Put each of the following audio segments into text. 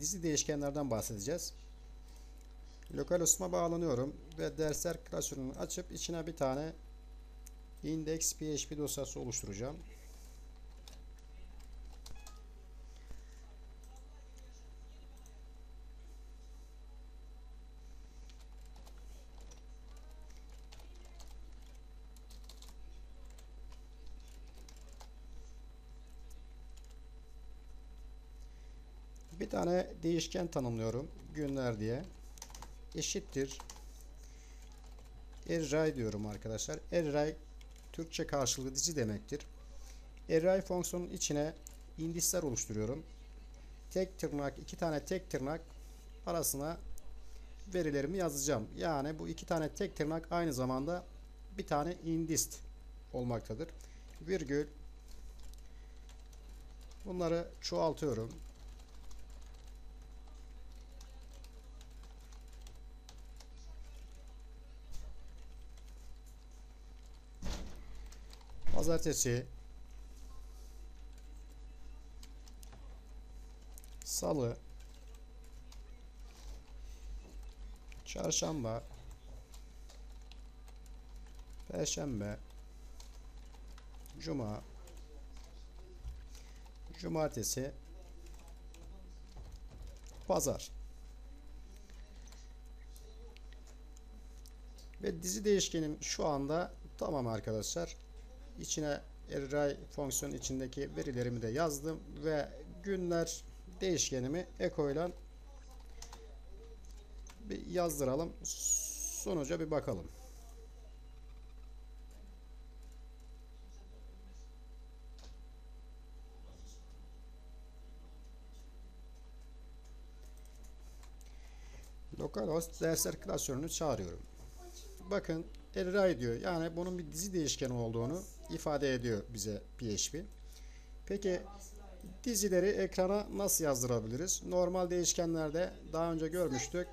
dizi değişkenlerden bahsedeceğiz. Lokalosuma bağlanıyorum ve dersler klasörünü açıp içine bir tane index php dosyası oluşturacağım. Bir tane değişken tanımlıyorum. Günler diye. Eşittir. Array diyorum arkadaşlar. Array Türkçe karşılığı dizi demektir. Array fonksiyonun içine indisler oluşturuyorum. Tek tırnak, iki tane tek tırnak arasına verilerimi yazacağım. Yani bu iki tane tek tırnak aynı zamanda bir tane indist olmaktadır. Virgül bunları çoğaltıyorum. Pazartesi, Salı, Çarşamba, Perşembe, Cuma, Cumartesi, Pazar. Ve dizi değişkenim şu anda tamam arkadaşlar içine array fonksiyon içindeki verilerimi de yazdım ve günler değişkenimi eko ile bir yazdıralım. Sonuca bir bakalım. Localhost dersler klasörünü çağırıyorum. Bakın array diyor. Yani bunun bir dizi değişkeni olduğunu ifade ediyor bize PHP. Peki dizileri ekrana nasıl yazdırabiliriz? Normal değişkenlerde daha önce görmüştük.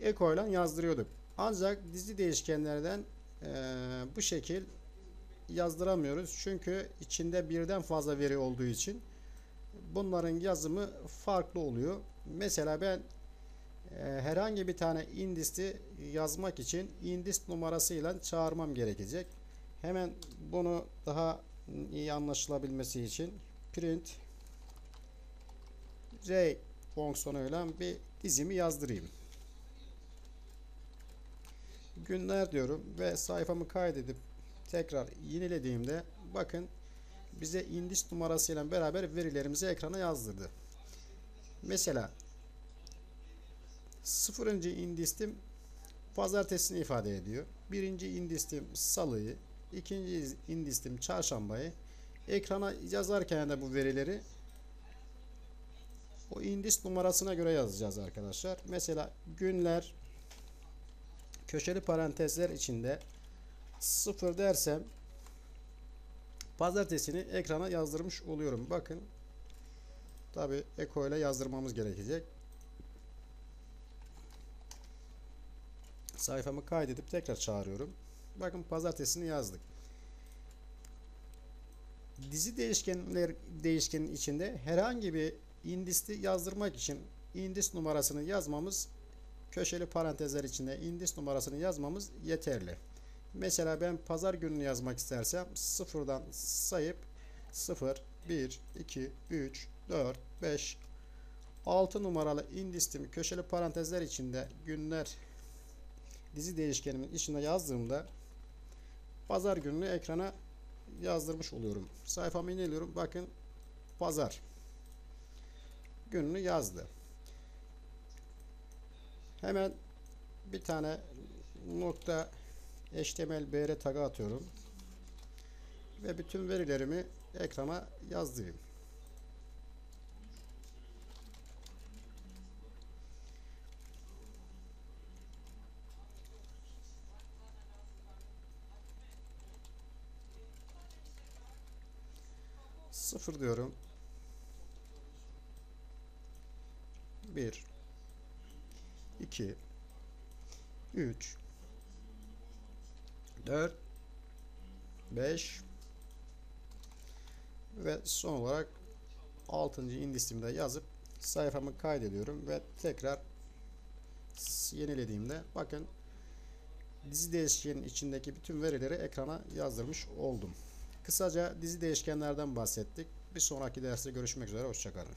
Eko ile yazdırıyorduk. Ancak dizi değişkenlerden e, bu şekil yazdıramıyoruz. Çünkü içinde birden fazla veri olduğu için bunların yazımı farklı oluyor. Mesela ben herhangi bir tane indisti yazmak için indist numarasıyla çağırmam gerekecek. Hemen bunu daha iyi anlaşılabilmesi için print ray fonksiyonuyla bir dizimi yazdırayım. Günler diyorum ve sayfamı kaydedip tekrar yenilediğimde bakın bize indist numarasıyla beraber verilerimizi ekrana yazdırdı. Mesela Sıfırıncı indistim pazartesini ifade ediyor. Birinci indistim salıyı, ikinci indistim çarşambayı. Ekrana yazarken de bu verileri o indis numarasına göre yazacağız arkadaşlar. Mesela günler köşeli parantezler içinde sıfır dersem pazartesini ekrana yazdırmış oluyorum. Bakın tabi eko ile yazdırmamız gerekecek. Sayfamı kaydedip tekrar çağırıyorum. Bakın pazartesini yazdık. Dizi değişkenler değişkenin içinde herhangi bir indisti yazdırmak için indis numarasını yazmamız köşeli parantezler içinde indis numarasını yazmamız yeterli. Mesela ben pazar gününü yazmak istersem sıfırdan sayıp 0, 1, 2, 3, 4, 5, 6 numaralı indistimi köşeli parantezler içinde günler dizi değişkenimin içine yazdığımda pazar gününü ekrana yazdırmış oluyorum. Sayfamı ineliyorum. Bakın pazar gününü yazdı. Hemen bir tane nokta HTML BR tagı atıyorum. Ve bütün verilerimi ekrana yazdırayım. Sıfır diyorum. Bir. iki, Üç. Dört. Beş. Ve son olarak 6. indistimde yazıp sayfamı kaydediyorum ve tekrar yenilediğimde bakın dizi değişkenin içindeki bütün verileri ekrana yazdırmış oldum. Kısaca dizi değişkenlerden bahsettik. Bir sonraki derste görüşmek üzere. Hoşçakalın.